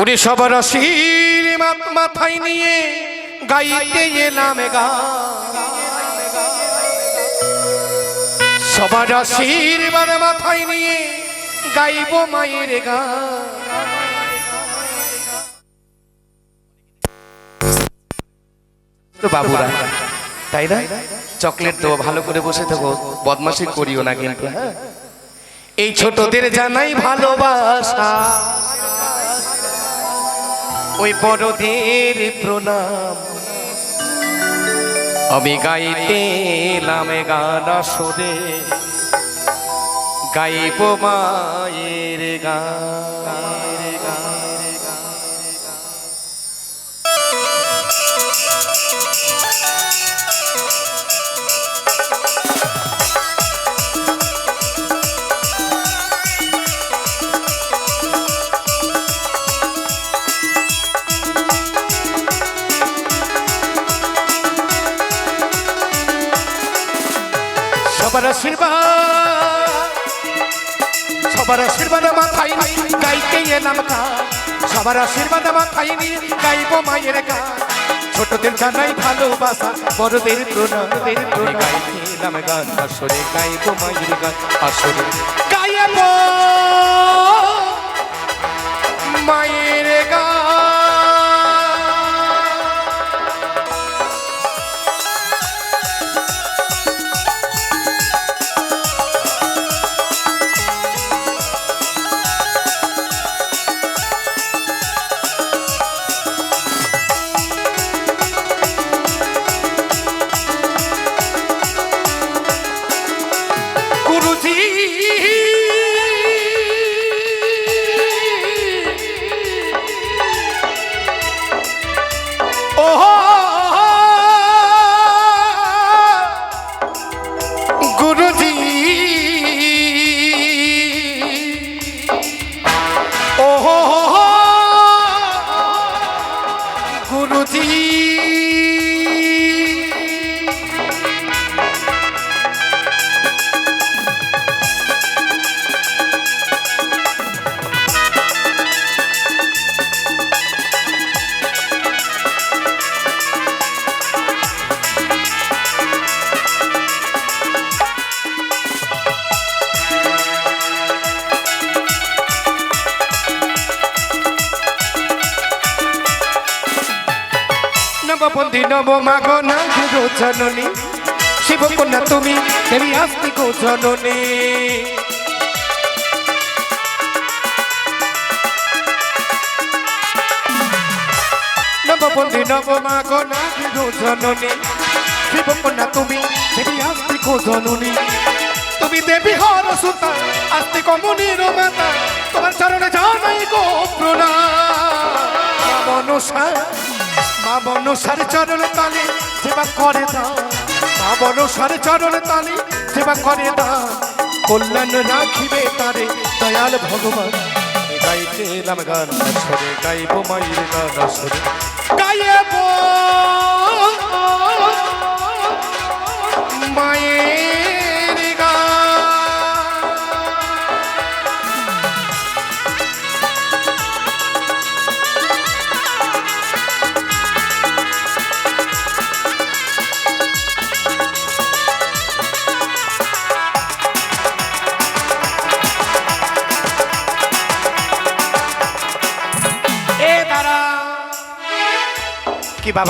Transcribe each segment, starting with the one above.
উনি সবার আশীর্বাদ মাথায় নিয়ে গাইতে এলাম গান। সবার আশীর্বাদ মাথায় নিয়ে গাইব মায়ের তো বাবুরা তাই না? চকলেট দেবো ভালো করে বসে থাকো বদমাশি করিও না কিন্তু হ্যাঁ? এই ছোটদের জানাই ভালোবাসা। ওই বড়দের প্রণাম। আমি গাইতে লামে গান আসরে গাইব মায়ের গান। সবার আশীর্বাদ মাথায় নিয়ে গাইতে এলাম গান সবার আশীর্বাদ মাথায় নিয়ে গাইব মায়ের গান ছোটদের জানাই ভালোবাসা বড়দের প্রণামদের প্রণাম। গাইতে এলাম গান আসরে গাইব মায়ের গান আসরে। গাইব। নববন্ধী নব মাগ না জননী। শিবকন্যা তুমি, দেবী আস্তি গো জননী। নববন্ধী নব মাগ না জননী। শিবকন্যা তুমি, দেবী আস্তি গো জননী। তুমি দেবী হর সুতা, আস্তি কমুনির মাতা। তোমার চরণে জানাই গো মা অনুসারে চরণ তালে সেবা করে দাও। ভাব অনুসারে চরণ তালে সেবা করে দাও। কল্যাণ রাখিবে তারে দয়াল ভগবান। গাইতে এলাম গান আসরে গাইব মায়ের গান আসরে গাইব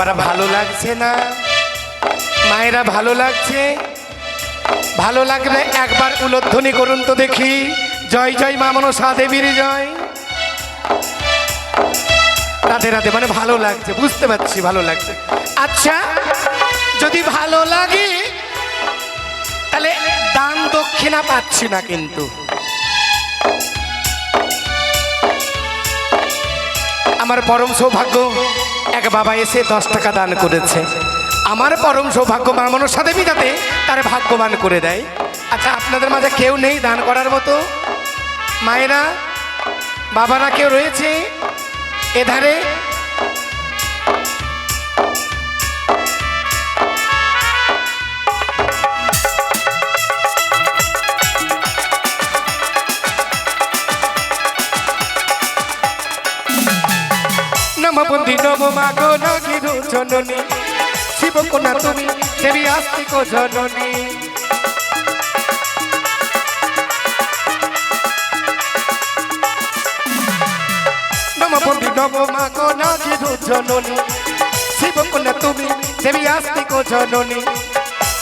বাবারা ভালো লাগছে না? মায়েরা ভালো লাগছে? ভালো লাগলে একবার উলোধ্বনি করুন তো দেখি। জয় জয় মা মনসা দেবীর জয়। রাধে রাধে মানে ভালো লাগছে, বুঝতে পারছি ভালো লাগছে। আচ্ছা যদি ভালো লাগে, তাহলে দান দক্ষিণা পাচ্ছি না কিন্তু। আমার পরম সৌভাগ্য এক বাবা এসে দশ টাকা দান করেছে। আমার পরম সৌভাগ্য মা সাথে মিটাতে তার ভাগ্যবান করে দেয়। আচ্ছা আপনাদের মাঝে কেউ নেই দান করার মতো? মায়েরা, বাবারা কেউ রয়েছে? এধারে নমবন্ধি নম মাগো নাগিরু জননী শিবকন্যা তুমি দেবী আস্তিক জননী। নম মাগো নাগিরু জননী শিবকন্যা তুমি দেবী আস্তিক জননী।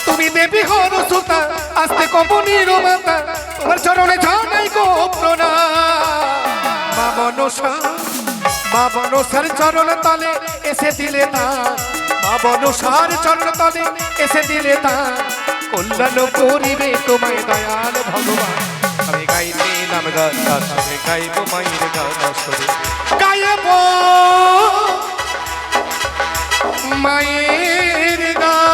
তুমি দেবী হর সুতা আস্তে কমনির মাতা তোমার চরণে জানাই গো প্রণাম। মা মনসা মা মনসার চরণ তলে এসে দিলে না বাবনুসার চরণ তলে এসে দিলে না কল্যাণ করিবে তোমায় দয়াল ভগবান। আমি গাইতে নাম গান আমি গাইব মায়ের গান সরে। গাইব মায়ের গান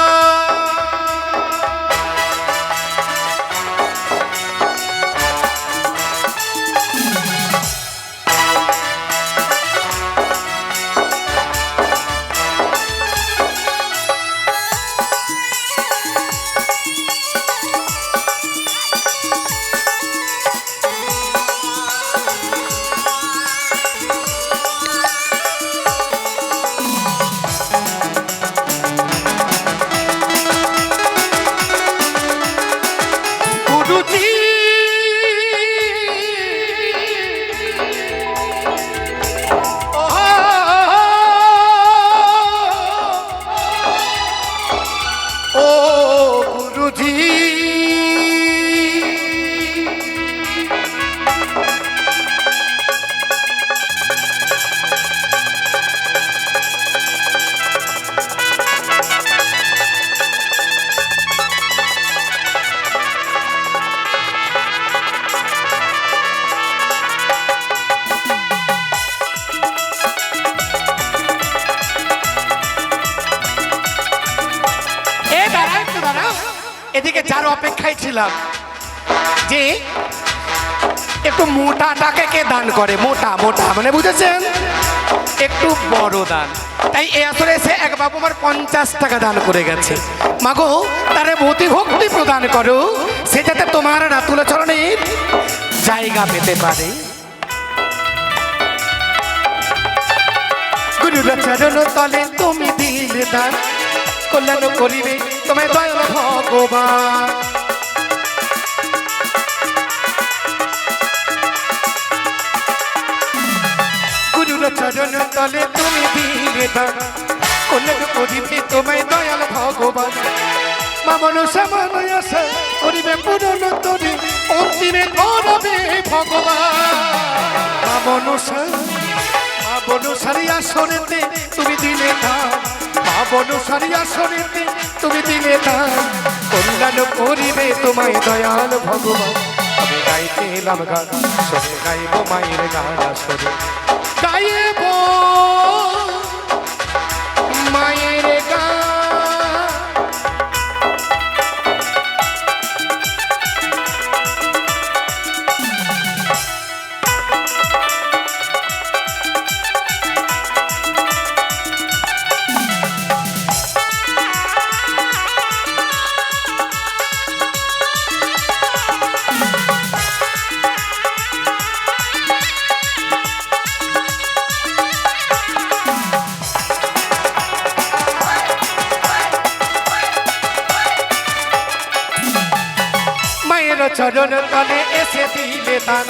মানে বুঝেছেন? একটু বড় দান। তাই এ আসলে এসে এক বাবু আমার পঞ্চাশ টাকা দান করে গেছে। মাগো, তারে মতি ভক্তি প্রদান করো, সে যাতে তোমার রাতুল চরণের জায়গা পেতে পারে। চরণ তলে তুমি দিলে দান কল্যাণ করিবে, তোমায় দয়াল ভগবান। চরণ তলে তুমি দিলে দান কল্যাণ করিবে তোমায় দয়াল ভগবান। মামন সামন আশা করিবে পূরণ তরি অন্তিমে ধরবে ভগবান। মামন মা বনসারি আসরেতে তুমি দিলে দান মা বনসারি আসরেতে তুমি দিলে দান কল্যাণ করিবে তোমায় দয়াল ভগবান। আমি গাইতে এলাম গান সরে গাইব মায়ের গান আসরে গাইব মায়ের চরণ তলে এসে দিলে দান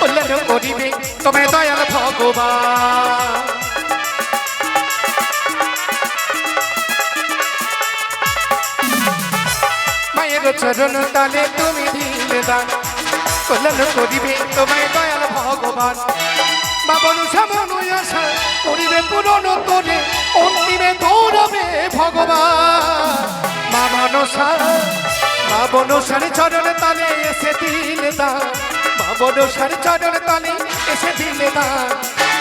কল্যাণ করিবে তোমায় দয়াল ভগবান। মায়ের চরণ তলে তুমি দিলে দান। কল্যাণ করিবে তোমায় দয়াল ভগবান। বাবন সামন আশা করিবে, পূরণ তোরে অন্তিমে দৌড়াবে ভগবান। মা মনসা মা সারি চরণ তালে এসে দিল দান মা বনসার চরণ তালে এসে দিল দান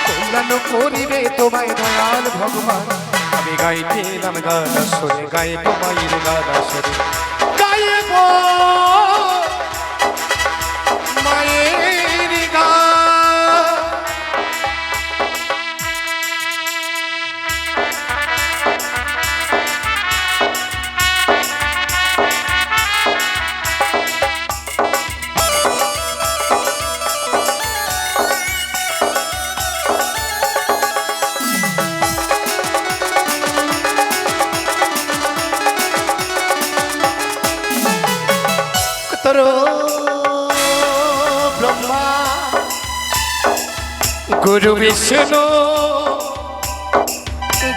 কল্যাণ করিবে তোমায় দয়াল ভগবান। আমি গাইতে নাম গাদা সরে, গাইব মায়ের গাদা সরে। গাইব গুরু বিষ্ণু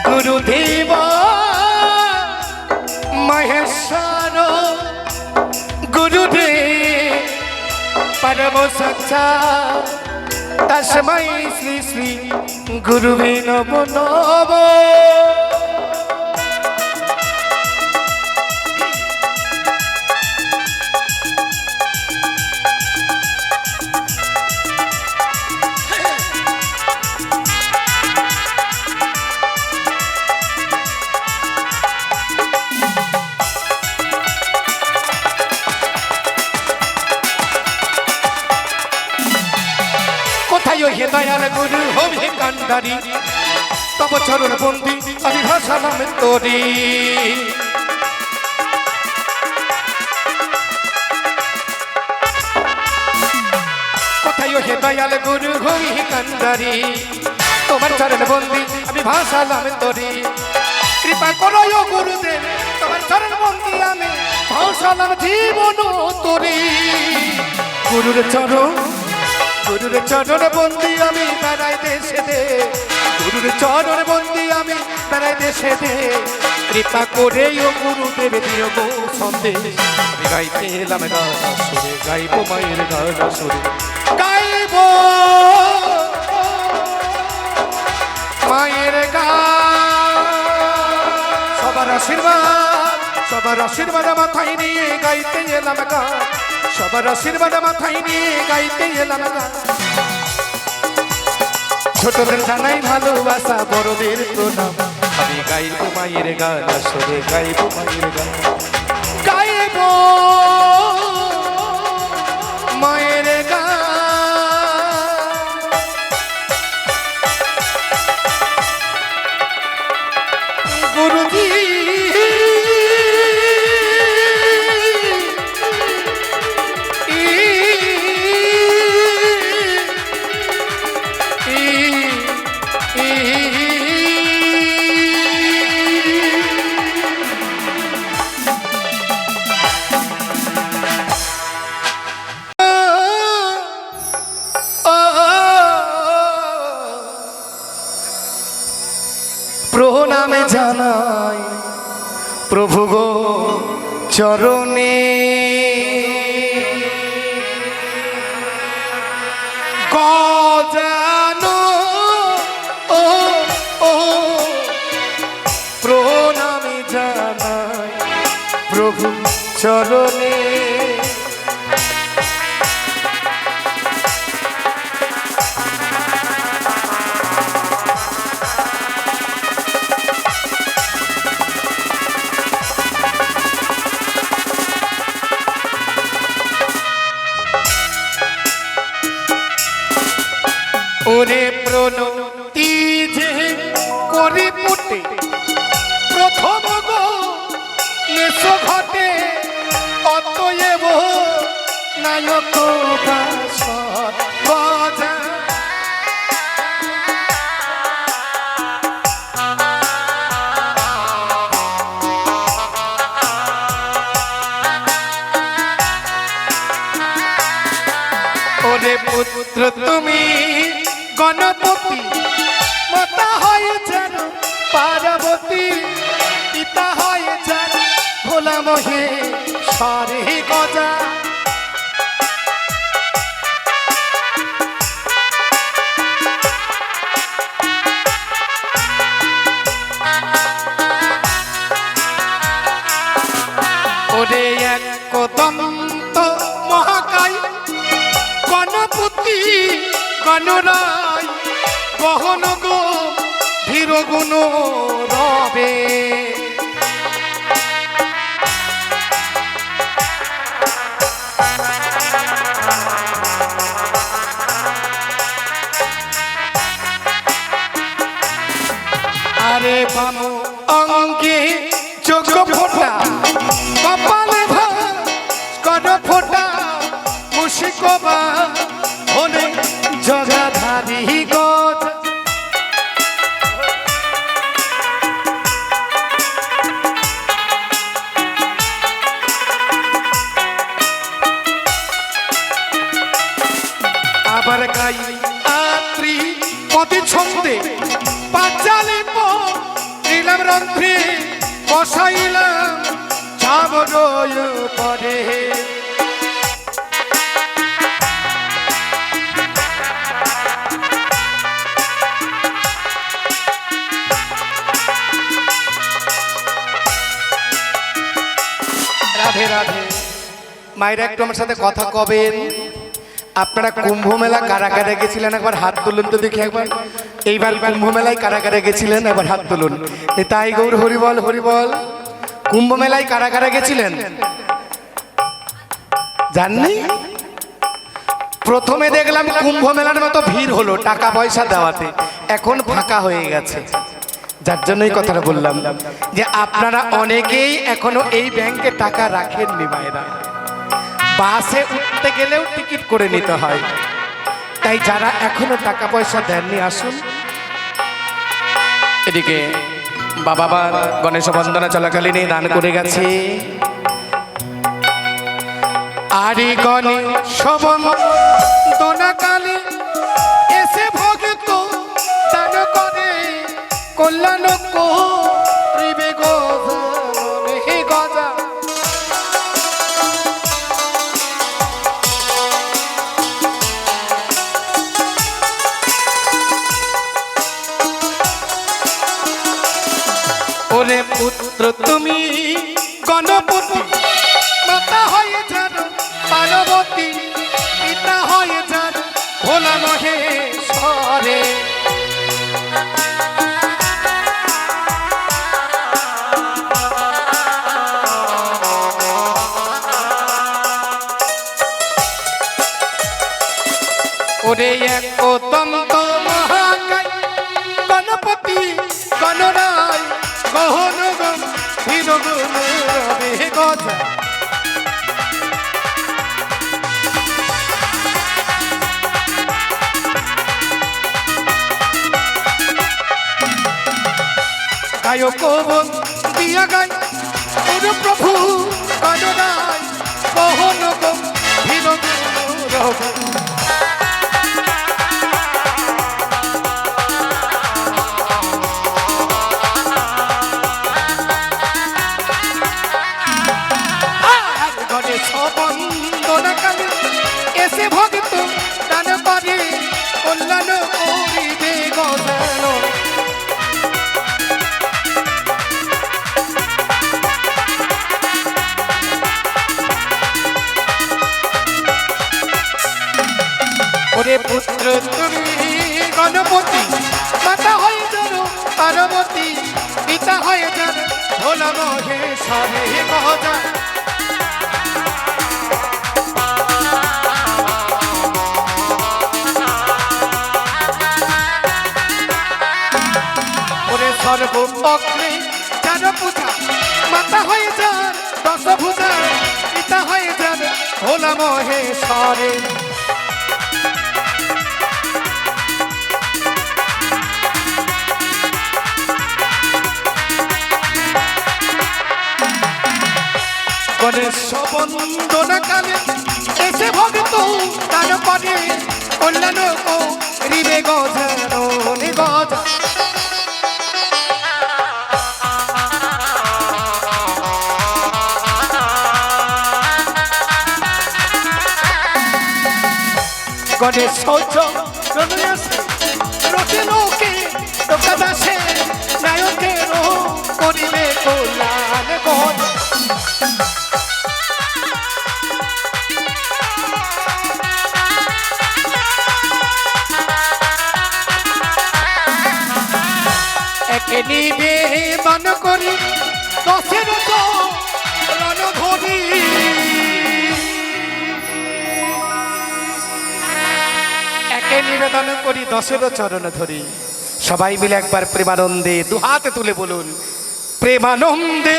গুরুদেব মহেশ্বর গুরুদেব পরম সচ্চা তসময় শ্রী শ্রী গুরুবে নম নম গুরু হবে কান্ডারি। তব চরণ বন্দি আমি ভাসালাম তোরে। কোথায় হে দয়াল গুরু হবে কান্ডারি? তোমার চরণ বন্দি আমি ভাসালাম তোরে। কৃপা করো গুরুদেব, তোমার চরণ বন্দি আমি ভাসালাম জীবন তোরে। গুরুর চরণ গুরুর চরণ বন্দি আমি বেড়াই দেশে দে গুরুর চরণ বন্দি আমি বেড়াই দেশে দে কৃপা করে ও গুরুদেব দিও গো সন্দেশ। আমি গাইতে এলাম গানা সুরে গাইব মায়ের গানা সুরে। গাইব! মায়ের গান। সবার আশীর্বাদ সবার আশীর্বাদ মাথায় নিয়ে গাইতে এলাম গান। সবার আশীর্বাদ মাথায় নিয়ে গাইতে এলাম ছোটদের জানাই ভালোবাসা, বড়দের প্রণাম। আমি গাইব মায়ের গান, আসলে গাইব মায়ের গান। গাইব মায়ের জানাই প্রভু গো চরণে। ও জানাই প্রভু চরণে। ওরে প্রণতি যে করি পুটে প্রথম গো নেশ ঘটে অতএব নায়ক পুত্র তুমি গণপতি। মাতা হয় যেন যেন ভোলা মহে সরে গজা। ওরে এক কদন্ত মহাকায়। গণপতি গণরায় বহন গো ধীর গুণ রবে। আরে বানু মায়েরা একটু আমার সাথে কথা কবেন? আপনারা কুম্ভ মেলা কারা কারা গেছিলেন? একবার হাত তুলুন তো দেখি একবার। এইবার কুম্ভ মেলায় কারা কারা গেছিলেন? একবার হাত তুলুন। তাই গৌর হরিবল হরিবল কুম্ভ মেলায় কারা কারা গেছিলেন? জাননি? প্রথমে দেখলাম কুম্ভ মেলার মতো ভিড় হলো টাকা পয়সা দেওয়াতে। এখন ফাঁকা হয়ে গেছে। যার জন্যই কথাটা বললাম যে আপনারা অনেকেই এখনও এই ব্যাংকে টাকা রাখেননি মায়েরা। বাসে উঠতে গেলেও টিকিট করে নিতে হয়। তাই যারা এখনও টাকা পয়সা দেননি, আসুন। এদিকে বাবা গণেশ বন্দনা চলাকালীনই দান করে গেছে। আরে গণেশ বন্দনাকালে এসে ভগত দান করে, কল্যাণ পুত্র তুমি গণপতি। মাতা হয়ে যান পার্বতী পিতা হয়ে যান ভোলা মহেশ্বরে। ওরে এক বন দিয়া গাই প্রভু ওরে পুত্র, তুমি গণপতি। মাতা হয়ে যান পার্বতী, পিতা হয়ে যান ভোলা মহেশ্বরে ওরে সর্বপক্ষে যার পূজা, মাতা হয়ে যান দশ ভূজা পিতা হয়ে যান ভোলা মহেশ্বরে গণেশ বন্দনা কালে এসে ভক্ত, তার পরে কল্যাণ রিবে গজানো গজা। গণেশ সৌচ রটে লোকে টোকা দাসে নায়কের করিবে কল্যাণ গজা। একে নিবেদন করি, দশের রণধরি একে নিবেদন করি, দশের চরণ ধরি। সবাই মিলে একবার প্রেমানন্দে দুহাতে তুলে বলুন, প্রেমানন্দে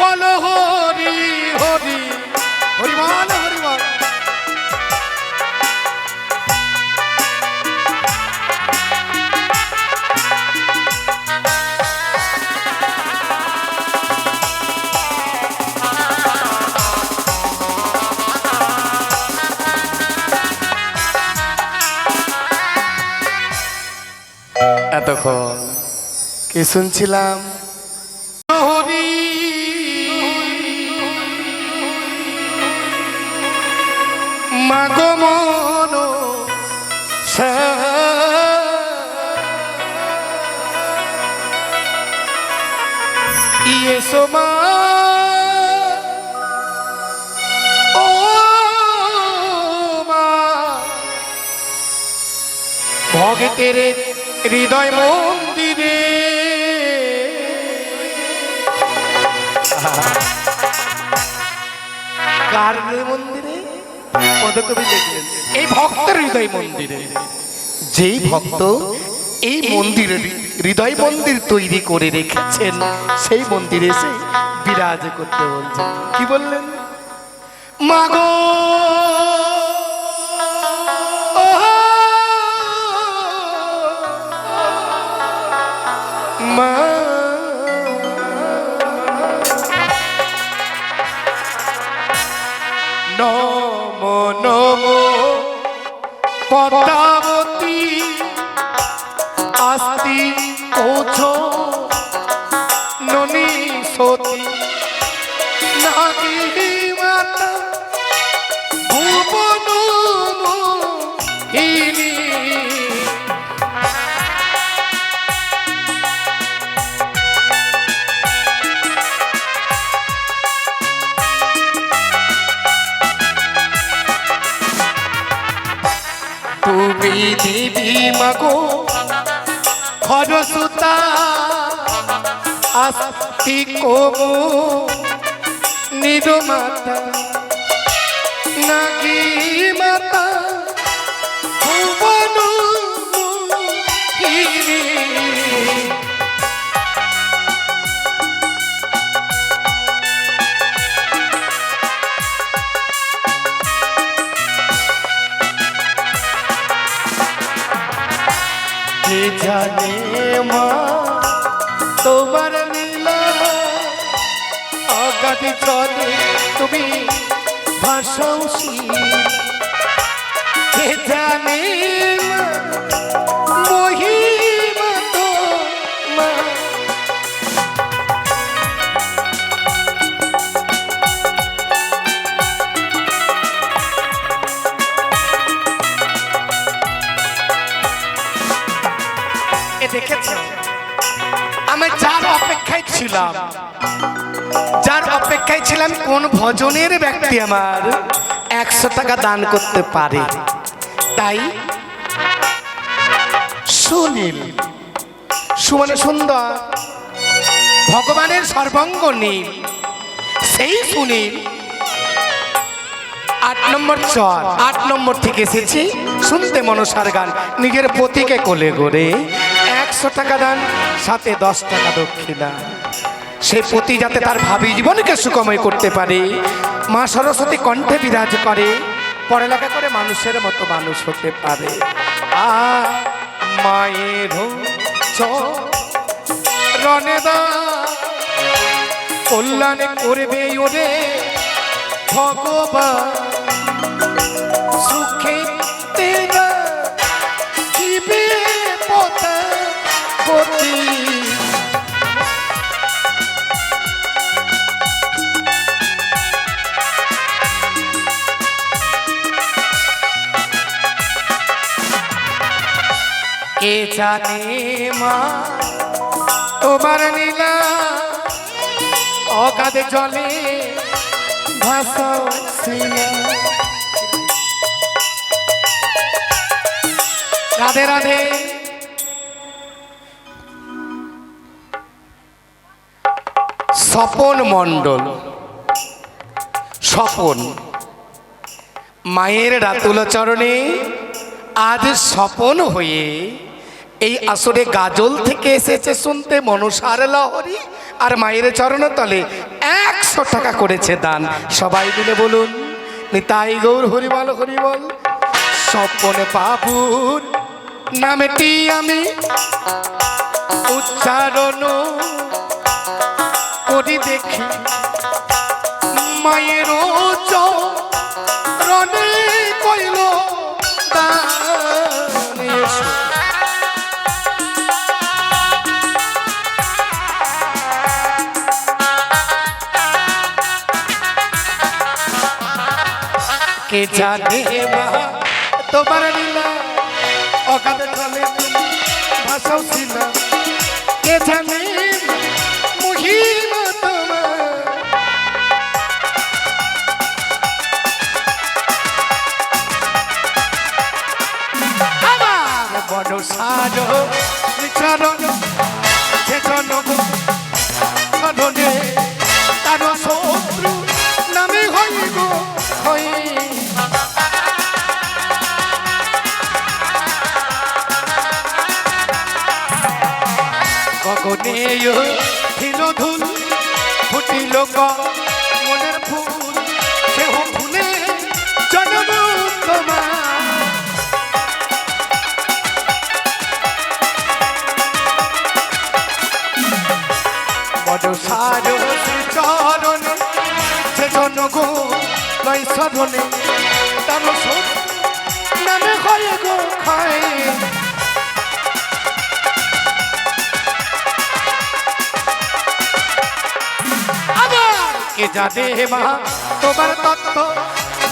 বল হরি হরি হরিবল হরিবল কি শুনছিলাম। মন ইয়ে ভগতের হৃদয় মন্দিরে কার মন্দিরে পদকবি লিখলেন। এই ভক্তের হৃদয় মন্দিরে। যেই ভক্ত এই মন্দিরে হৃদয় মন্দির তৈরি করে রেখেছেন সেই মন্দিরে এসে বিরাজ করতে বলছেন। কি বললেন? মাগো নম নম পদ্মাবতী আস্তি পৌঁছ ননী সতী নাগী মাগো। খরসুতা আস্তি কবু। নিরমাতা নাগী জানে মা তোমার লীলা অগাধ চলে তুমি ভাষাও কে জানে ছিলাম। যার অপেক্ষায় ছিলাম কোন ভজনের ব্যক্তি আমার একশো টাকা দান করতে পারে। তাই সুনীল, সুমনে সুন্দর, ভগবানের সর্বাঙ্গ নীল, সেই সুনীল আট নম্বর চর, আট নম্বর থেকে এসেছি শুনতে মনসার গান, নিজের পতিকে কোলে করে একশো টাকা দান, সাথে দশ টাকা দক্ষিণা। সেই পতি যাতে তার ভাবি জীবনকে সুখময় করতে পারে। মা সরস্বতী কণ্ঠে বিরাজ করে, পড়ালেখা করে মানুষের মতো মানুষ হতে পারে। আ মায়ের রনেদা কল্যাণে করবে ওরে ভগবান। সুখে পতা কে জানে মা? তোমার নীলা অগাধে জলে ভাসাও শিলা রাধে রাধে। স্বপন মণ্ডল স্বপন মায়ের রাতুল চরণে আজ স্বপন হয়ে এই আসরে গাজল থেকে এসেছে শুনতে মনসার লহরি আর মায়ের চরণ তলে একশো টাকা করেছে দান। সবাই মিলে বলুন, নিতাই গৌর হরিবল হরিবল, স্বপন বাবুর নামটি আমি উচ্চারণ করি দেখি। মায়ের চরণে কে জানে মা। তোমার লীলা অগাধ জলে তুমি ভাষাও ছিল। কে জানে মহিমা তোমার? আমার বড় সারো চরণ সে জনগ ধরনে তার শত্রু নামে হই গো গগনে ছিল ধুল, ফুটিল মনের ফুল সেহ ফুলে জনম তোমার বড় সারো চরণ সে জনগ সধনে, তার নামে হয় গো খায়। কে জানে মা? তোমার তত্ত্ব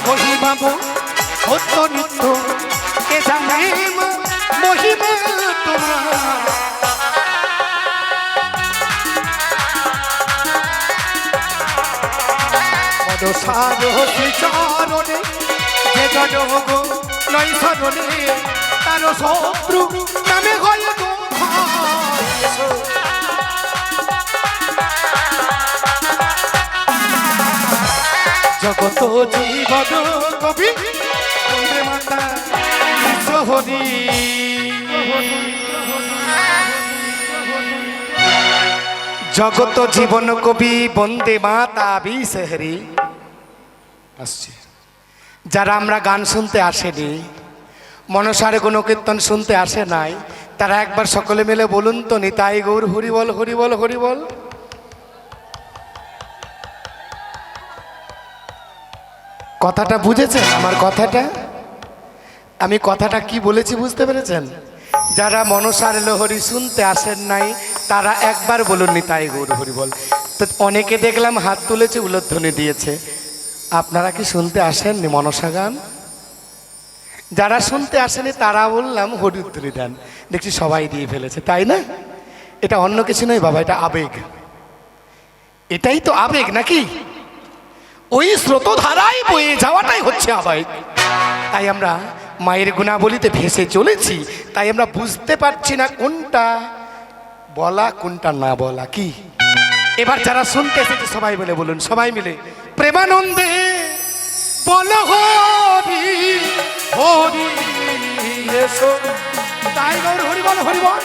মহিমাবো সত্য নিত্য কে জানে মা, মহিমা তোমার? পদ যে জনগ নয় সরণে তার শত্রু নামে হয় জগত জীবন কবি মাতা বিশ্বহরি জগত জীবন কবি বন্দে মাতা বিশহরি। আসছে। যারা আমরা গান শুনতে আসেনি, মনসারে কোনো কীর্তন শুনতে আসে নাই, তারা একবার সকলে মিলে বলুন তো নিতাই গৌর হরিবল হরিবল হরিবল। কথাটা বুঝেছেন? আমার কথাটা? আমি কথাটা কি বলেছি বুঝতে পেরেছেন? যারা মনসার লহরি শুনতে আসেন নাই, তারা একবার বলুন নি তাই গৌর হরি বল তো অনেকে দেখলাম হাত তুলেছে উলোধ্বনি দিয়েছে। আপনারা কি শুনতে আসেননি মনসা গান? যারা শুনতে আসেনি, তারা বললাম হরিদ্রি দেন। দেখছি সবাই দিয়ে ফেলেছে, তাই না? এটা অন্য কিছু নয় বাবা, এটা আবেগ। এটাই তো আবেগ নাকি? ওই স্রোতধারায় বয়ে যাওয়াটাই হচ্ছে আবেগ তাই আমরা মায়ের গুণাবলিতে ভেসে চলেছি। তাই আমরা বুঝতে পারছি না কোনটা বলা, কোনটা না বলা কি। এবার যারা শুনতে এসেছে, সবাই মিলে বলুন, সবাই মিলে, প্রেমানন্দে বল হরি হরি বল হরি বল।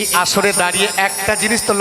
এই আসরে দাঁড়িয়ে একটা জিনিস তো